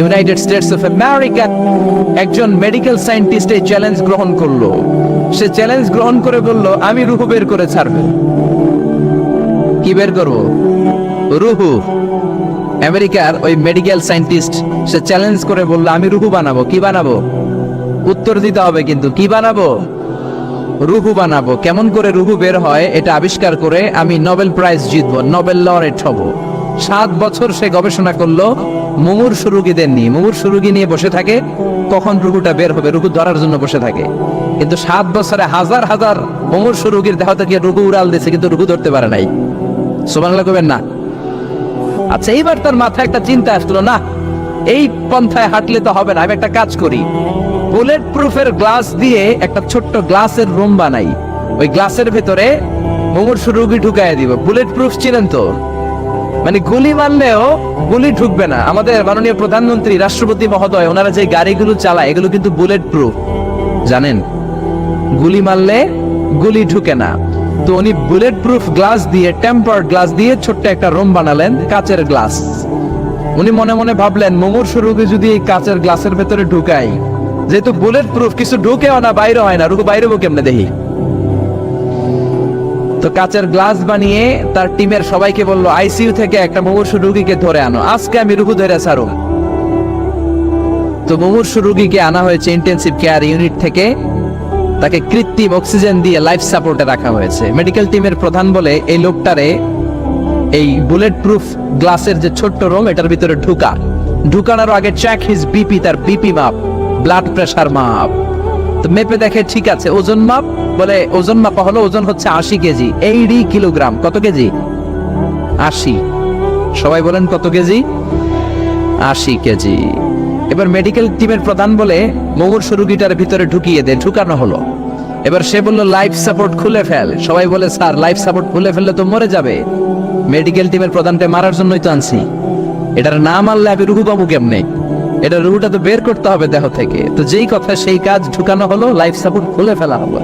United States of America একজন medical scientist এই challenge গ্রহণ করল। সে চ্যালেঞ্জ গ্রহণ করে বলল, আমি রুহু বের করে ছাড়বো। কি বের করব? রুহু। আমেরিকার ওই মেডিকেল সায়েন্টিস্ট সে চ্যালেঞ্জ করে বলল, আমি রুহু বানাবো। কি বানাবো? উত্তর দিতে হবে কিন্তু, কি বানাবো? রুহু বানাবো। কেমন করে রুহু বের হয় এটা আবিষ্কার করে আমি নোবেল প্রাইজ জিতবো, নোবেল লরেট হব। সাত বছর সে গবেষণা করল মুমুর সুরুগীদের নিয়ে মুমুর সুরুগী নিয়ে বসে থাকে, কখন রুহুটা বের হবে রুহু ধরার জন্য বসে থাকে। কিন্তু সাত বছরে হাজার হাজার মুমুর সুরুগীর দেহ থেকে রুহু উড়াল দিয়েছে কিন্তু রুহু ধরতে পারে নাই। সোমানলা করবেন না। আচ্ছা এইবার তার মাথায় একটা চিন্তা আসলো, না, এই পন্থায় হাঁটলে তো হবে না, আমি একটা কাজ করি। বুলেট প্রুফের গ্লাস দিয়ে একটা ছোট্ট গ্লাসের রুম বানাই। ওই গ্লাসের ভেতরে মুমূর্ষ রুগী ঢুকায় দিব। বুলেট প্রুফ ছিলেন তো? মানে গুলি মারলেও গুলি ঢুকবে না। আমাদের মাননীয় প্রধানমন্ত্রী, রাষ্ট্রপতি মহোদয়, ওনারা যে গাড়িগুলো চালায়, এগুলো কিন্তু বুলেট প্রুফ জানেন? গুলি মারলে গুলি ঢুকে না। তো উনি বুলেট প্রুফ গ্লাস দিয়ে টেম্পার্ড গ্লাস দিয়ে ছোট্ট একটা রুম বানালেন, কাচের গ্লাস উনি মনে মনে ভাবলেন, মুমূর্ষ রোগী যদি এই কাচের গ্লাসের ভেতরে ঢুকাই যেহেতু বুলেট প্রুফ কিছু ঢুকেও না, বাইরে হয় না, রুগু বাইরে কেমনে দেখি? তো কাচের গ্লাস বানিয়ে তার টিমের সবাইকে বলল, আইসিইউ থেকে একটা মুমূর্ষ রুগীকে ধরে আনো। আজকে আমি রুগু ধরে ছাড়ো তো মুমূর্ষ রুগীকে আনা হয়েছে ইন্টেনসিভ কেয়ার ইউনিট থেকে। তাকে কৃত্রিম অক্সিজেন দিয়ে লাইফ সাপোর্টে রাখা হয়েছে। মেডিকেল টিমের প্রধান বলে, এই লোকটারে এই বুলেট প্রুফ গ্লাসের যে ছোট্ট রুম এটার ভিতরে ঢুকা। ঢুকানোর আগে চেক হিজ বিপি তার বিপি মাপ ব্লাড প্রেসার মাপ। তো মেপে দেখে ঠিক আছে, ওজন মাপ বলে ওজন মাপা হলো ওজন হচ্ছে আশি কেজি। এইটি কিলোগ্রাম, কত কেজি? আশি। সবাই বলেন কত কেজি? আশি কেজি। এবার মেডিকেল টিমের প্রধান বলে মুমূর্ষ রুগীটার ভিতরে ঢুকিয়ে দে, ঢুকানো হলো। এবার সে বলল লাইফ সাপোর্ট খুলে ফেল। সবাই বলে, স্যার লাইফ সাপোর্ট খুলে ফেললে তো মরে যাবে। মেডিকেল টিমের প্রধানকে মারার জন্যই তো আনছি। এটার না মারলে আমি রুহু পাবো কেমনে? এটা রুহুটা তো বের করতে হবে দেহ থেকে। তো যেই কথা সেই কাজ ঢুকানো হলো লাইফ সাপোর্ট খুলে ফেলা হলো।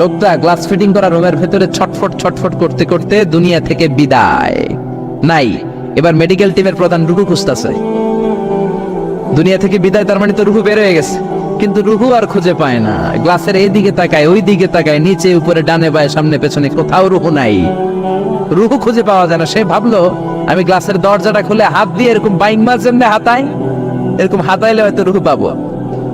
লোকটা গ্লাস ফিটিং করা রুমের ভেতরে ছটফট ছটফট করতে করতে দুনিয়া থেকে বিদায়। নাই, এবার মেডিকেল টিমের প্রধান রুহু খুঁজতেছে। দুনিয়া থেকে বিদায়, তার মানে তো রুহু বের হয়ে গেছে। কিন্তু রুহু আর খুঁজে পায় না। গ্লাসের এই দিকে তাকায়, ওই দিকে তাকায়, নিচে, উপরে, ডানে, বায়, সামনে, পেছনে কোথাও রুহু নাই। রুহু খুঁজে পাওয়া যায় না। সে ভাবলো, আমি গ্লাসের দরজাটা খুলে হাত দিয়ে এরকম বাইং জন্য হাতাই এরকম হাতাইলে হয়তো রুহু পাবো।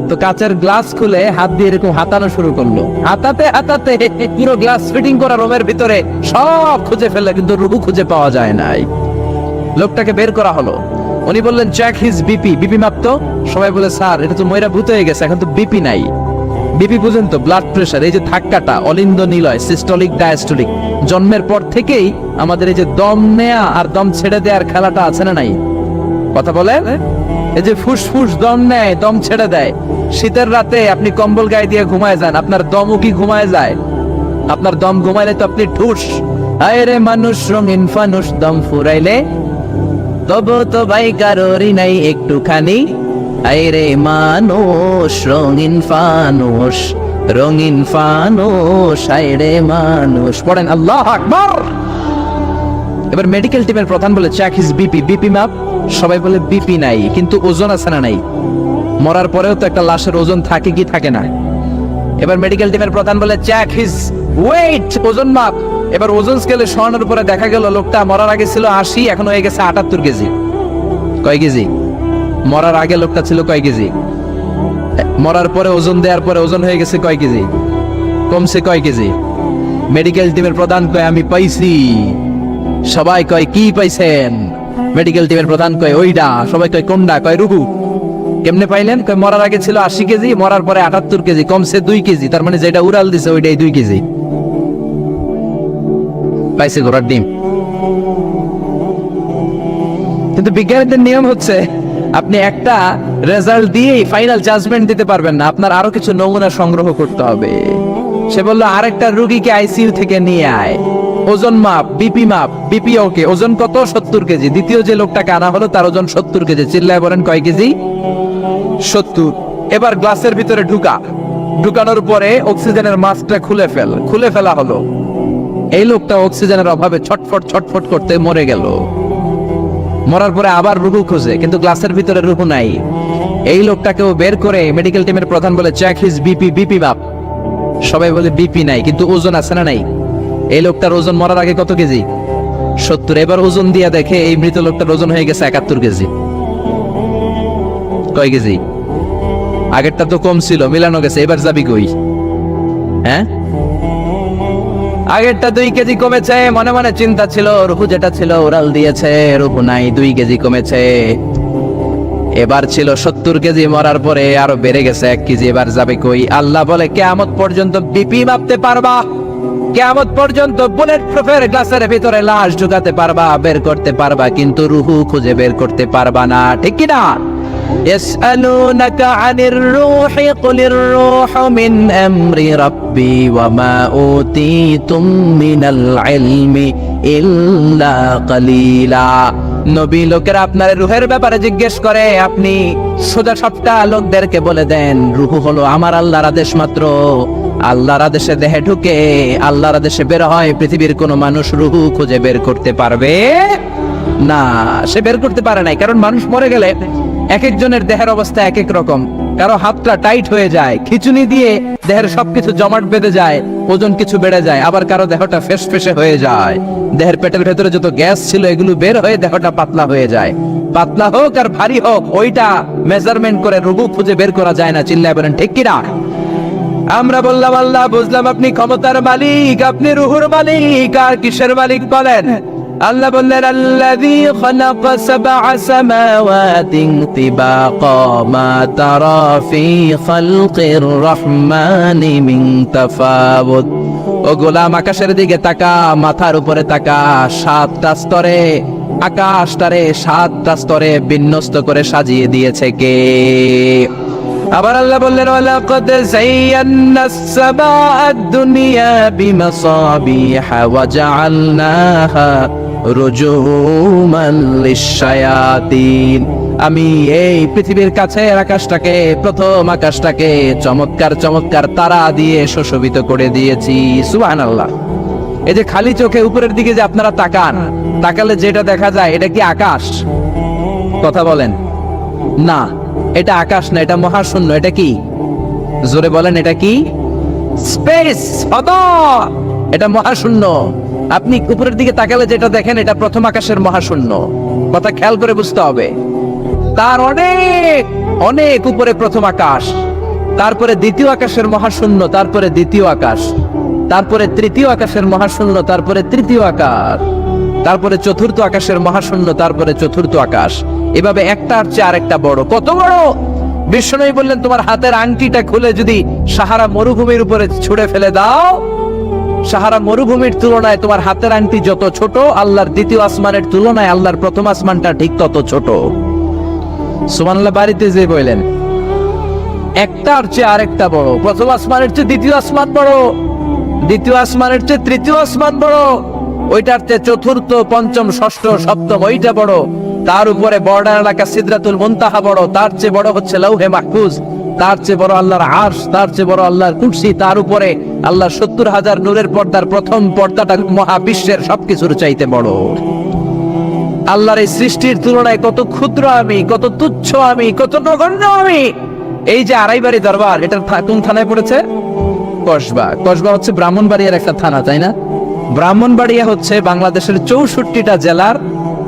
তো কাচের গ্লাস খুলে হাত দিয়ে এরকম হাতানো শুরু করল। হাতাতে হাতাতে পুরো গ্লাস ফিটিং করা রুমের ভিতরে সব খুঁজে ফেললে কিন্তু রুহু খুঁজে পাওয়া যায় নাই। লোকটাকে বের করা হলো। উনি বললেন চেক হিজ বিপি বিপি মাপতো সবাই বলে, স্যার, এটা তো ময়রা ভূত হয়ে গেছে, এখন তো বিপি নাই। বিপি বুঝেন তো ব্লাড প্রেশার এই যে ধাক্কাটা অলিন্দ নিলয় সিস্টলিক ডায়াস্টলিক জন্মের পর থেকেই আমাদের এই যে দম নেয়া আর দম ছেড়ে দেওয়ার খেলাটা আছে না নাই? কথা বলেন? এই যে ফুসফুস দম নেয়, দম ছেড়ে দেয়। শীতের রাতে আপনি কম্বল গায়ে দিয়ে ঘুমায় যান, আপনার দমও কি ঘুমায় যায়? আপনার দম ঘুমাইলে তো আপনি ঠুস। আয় রে মানুষ, রঙিন ফানুষ দম ফুরাইলে? তবু তো ভাই কারোরই নাই একটুখানি। আইরে মানুষ, রঙিন ফানুষ রঙিন ফানুষ আইরে মানুষ। পড়েন, আল্লাহ আকবার। এবার মেডিকেল টিমের প্রধান বলে চেক হিজ বিপি বিপি মাপ সবাই বলে বিপি নাই, কিন্তু ওজন আছে না নাই। মরার পরেও তো একটা লাশের ওজন থাকে কি থাকে না। এবার মেডিকেল টিমের প্রধান বলে চেক হিজ ওয়েট ওজন মাপ। এবার ওজন স্কেলে স্বর্ণের উপরে দেখা গেল, লোকটা মরার আগে ছিল আশি, এখন হয়ে গেছে আটাত্তর কেজি। কয় কেজি? মরার আগে লোকটা ছিল কয় কেজি? মরার পরে ওজন দেওয়ার পরে ওজন হয়ে গেছে কয় কেজি? কমছে কয় কেজি? মেডিকেল টিমের প্রধান কয়, আমি পাইছি। সবাই কয়, কি পাইছেন? মেডিকেল টিমের প্রধান কয়, ওইডা, সবাই কয়, কোনডা? কয়, রুহু। কেমনে পাইলেন? কয়, মরার আগে ছিল আশি কেজি, মরার পরে আটাত্তর কেজি, কমছে দুই কেজি, তার মানে যেটা উড়াল দিছে ওইটাই দুই কেজি। পাইছে ঘোড়ার ডিম। কিন্তু বিজ্ঞানীদের নিয়ম হচ্ছে, আপনি একটা রেজাল্ট দিয়েই ফাইনাল জাজমেন্ট দিতে পারবেন না, আপনার আরও কিছু নমুনা সংগ্রহ করতে হবে। সে বলল, আরেকটা রুগীকে আইসিইউ থেকে নিয়ে আয়। ওজন মাপ, বিপি মাপ, বিপি ওকে ওজন কত? সত্তর কেজি। দ্বিতীয় যে লোকটাকে আনা হলো, তার ওজন সত্তর কেজি। চিল্লায় বলেন, কয় কেজি? সত্তর। এবার গ্লাসের ভিতরে ঢুকা। ঢুকানোর পরে অক্সিজেনের মাস্কটা খুলে ফেল। খুলে ফেলা হলো। এই লোকটা অক্সিজেনের অভাবে ছটফট ছটফট করতে মরে গেল। মরার পরে আবার রুহু খোঁজে, কিন্তু গ্লাসের ভিতরে রুহু নাই। এই লোকটাকেও বের করে মেডিকেল টিমের প্রধান বলে চেক হিজ বিপি বিপি বাপ সবাই বলে, বিপি নাই, কিন্তু ওজন আছে না নাই? এই লোকটার ওজন মরার আগে কত কেজি? সত্তর, এবার ওজন দিয়া দেখে এই মৃত লোকটার ওজন হয়ে গেছে একাত্তর কেজি। কয় কেজি? আগেরটা তো কম ছিল, মিলানো গেছে, এবার যাবি কই? হ্যাঁ? আগেরটা দুই কেজি কমেছে, মনে মনে চিন্তা ছিল, রুহু যেটা ছিল ওরাল দিয়েছে, রুহু নাই, দুই কেজি কমেছে। এবার ছিল সত্তর কেজি, মরার পরে আরও বেড়ে গেছে এক কেজি, এবার যাবে কই? আল্লাহ বলে, কেয়ামত পর্যন্ত বিপি মাপতে পারবা। কেয়ামত পর্যন্ত বুলেট প্রুফের গ্লাসের ভিতরে লাশ ঢুকাতে পারবা বের করতে পারবা কিন্তু রুহু খুঁজে বের করতে পারবা না ঠিক কি না يسألونك عن الروح قل الروح من أمر ربي وما أوتيتم من العلم إلا قليلا নবী লোকেরা আপনার রুহের ব্যাপারে জিজ্ঞেস করে আপনি সোজা সবটা লোকদেরকে বলে দেন রুহু হলো আমার আল্লাহর আদেশ মাত্র আল্লাহর আদেশে দেহে ঢুকে, আল্লাহর আদেশে বের হয়, পৃথিবীর কোনো মানুষ রুহু খুঁজে বের করতে পারবে? না, সে বের করতে পারে নাই, কারণ মানুষ মরে গেলে এক একজনের দেহের অবস্থা এক এক রকম। কারও হাতটা টাইট হয়ে যায়, খিচুনি দিয়ে দেহের সবকিছু জমাট বেঁধে যায়, ওজন কিছু বেড়ে যায়, আবার কারও দেহটা ফেস ফেসে হয়ে যায়। দেহের পেটের ভেতরে যত গ্যাস ছিল, এগুলো বের হয়ে দেহটা পাতলা হয়ে যায়। পাতলা হোক আর ভারী হোক, ওইটা মেজারমেন্ট করে রোগু খুঁজে বের করা যায় না, চিল্লায় বলেন, ঠিক কিনা? আমরা বললাম, আল্লাহ, বুঝলাম আপনি ক্ষমতার মালিক, আপনি রুহুর মালিক, আর কিসের মালিক বলেন? আল্লাহ বললেন, আল্লাযী খালাকা সাবআ সামাওয়াতিন তিবাকা, মা তারা ফি খালকির রহমানি মিন ও গোলাম, আকাশের দিকে তাকা, মাথার উপরে তাকা, সাতটা স্তরে আকাশটারে সাতটা স্তরে বিন্যস্ত করে সাজিয়ে দিয়েছে কে? আবার আল্লাহ বললেন, ওয়ালাকাদ যায়্যানা আস-সামাআদ দুনিয়া বিমাসাবিহা ওয়া জাআলনাহা রুজুমান লিশ-শায়াতিন। আমি এই পৃথিবীর কাছে আকাশটাকে, প্রথম আকাশটাকে চমৎকার চমৎকার তারা দিয়ে সুশোভিত করে দিয়েছি। সুবহানাল্লাহ। এই যে খালি চোখে উপরের দিকে যে আপনারা তাকান, তাকালে যেটা দেখা যায়, এটা কি আকাশ? কথা বলেন। না। এটা আকাশ না, এটা মহাশূন্য, এটা কি? জোরে বলেন, এটা কি? স্পেস এটা মহাশূন্য। আপনি উপরের দিকে তাকালে যেটা দেখেন, এটা প্রথম আকাশের মহাশূন্য। কথা খেয়াল করে বুঝতে হবে। তার অনেক অনেক উপরে প্রথম আকাশ। তারপরে দ্বিতীয় আকাশের মহাশূন্য, তারপরে দ্বিতীয় আকাশ। তারপরে তৃতীয় আকাশের মহাশূন্য, তারপরে তৃতীয় আকাশ। তারপরে চতুর্থ আকাশের মহাশূন্য, তারপরে চতুর্থ আকাশ। এভাবে একটার চেয়ে আরেকটা বড়। কত বড়? বিষ্ণু বললেন, তোমার হাতের আংটিটা খুলে যদি সাহারা মরুভূমির উপরে ছুড়ে ফেলে দাও, সাহারা মরুভূমির তুলনায় তোমার হাতের আংটি যত ছোট, আল্লাহর দ্বিতীয় আসমানের তুলনায় আল্লাহর প্রথম আসমানটা ঠিক তত ছোট। সুমানাল্লাহ বাড়িতে যে বললেন একটার চেয়ে আরেকটা বড়। প্রথম আসমানের চেয়ে দ্বিতীয় আসমান বড়। দ্বিতীয় আসমানের চেয়ে তৃতীয় আসমান বড়। ওইটার চেয়ে চতুর্থ, পঞ্চম, ষষ্ঠ, সপ্তম, ওইটা বড়। তার উপরে বর্ডার এলাকা সিদরাতুল মুনতাহা বড়। তার চেয়ে বড় হচ্ছে লৌহে মাহফুজ। তার চেয়ে বড় আল্লাহর আরশ। তার চেয়ে বড় আল্লাহর কুরসি। তার উপরে আল্লাহ সত্তর হাজার নূরের পর্দার প্রথম পর্দাটা মহাবিশ্বের সবকিছুর চাইতে বড়। আল্লাহর এই সৃষ্টির তুলনায় কত ক্ষুদ্র আমি, কত তুচ্ছ আমি, কত নগণ্য আমি। এই যে আড়াইবাড়ি দরবার, এটা কোন থানায় পড়েছে? কসবা। কসবা হচ্ছে ব্রাহ্মণবাড়িয়ার একটা থানা, তাই না? ব্রাহ্মণবাড়িয়া হচ্ছে বাংলাদেশের চৌষট্টিটা জেলার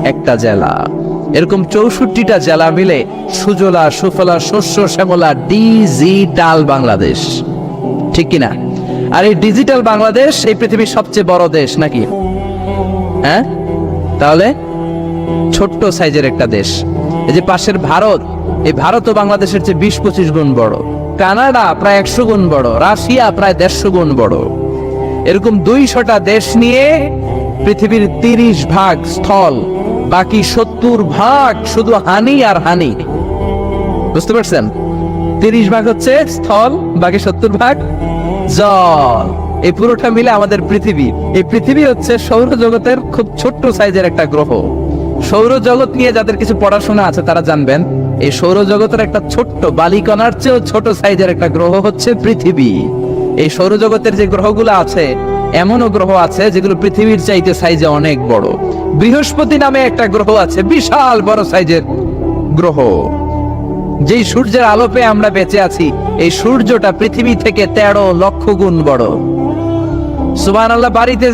একটা জেলা। এরকম চৌষট্টিটা জেলা মিলে সুজলা, সুফলা, শস্য, শ্যামলা, ডিজিটাল বাংলাদেশ। ঠিক কিনা? আর এই ডিজিটাল বাংলাদেশ এই পৃথিবীর সবচেয়ে বড় দেশ নাকি? হ্যাঁ? তাহলে ছোট্ট সাইজের একটা দেশ। এই যে পাশের ভারত, এই ভারত ও বাংলাদেশের চেয়ে বিশ পঁচিশ গুণ বড়। কানাডা প্রায় একশো গুণ বড়। রাশিয়া প্রায় দেড়শো গুণ বড়। এরকম দুইশটা দেশ নিয়ে পৃথিবীর তিরিশ ভাগ স্থল, বাকি সত্তর ভাগ শুধু হানি আর হানি। বুঝতে পারছেন? তিরিশ ভাগ হচ্ছে স্থল, বাকি সত্তর ভাগ জল। এই পুরোটা মিলে আমাদের পৃথিবী। এই পৃথিবী হচ্ছে সৌরজগতের খুব ছোট্ট সাইজের একটা গ্রহ। সৌরজগৎ নিয়ে যাদের কিছু পড়াশোনা আছে, তারা জানবেন, এই সৌরজগতের একটা ছোট্ট বালিকণার চেয়েও ছোট সাইজের একটা গ্রহ হচ্ছে পৃথিবী। এই সৌরজগতের যে গ্রহগুলো আছে, এমনও গ্রহ আছে যেগুলো পৃথিবীর চাইতে সাইজে অনেক বড়। বৃহস্পতি নামে একটা গ্রহ আছে, বিশাল বড় সাইজের গ্রহ। যেই সূর্যের আলোপে আমরা বেঁচে আছি, এই সূর্যটা পৃথিবী থেকে তেরো লক্ষ গুণ বড়। সুবান আল্লাহ বাড়িতে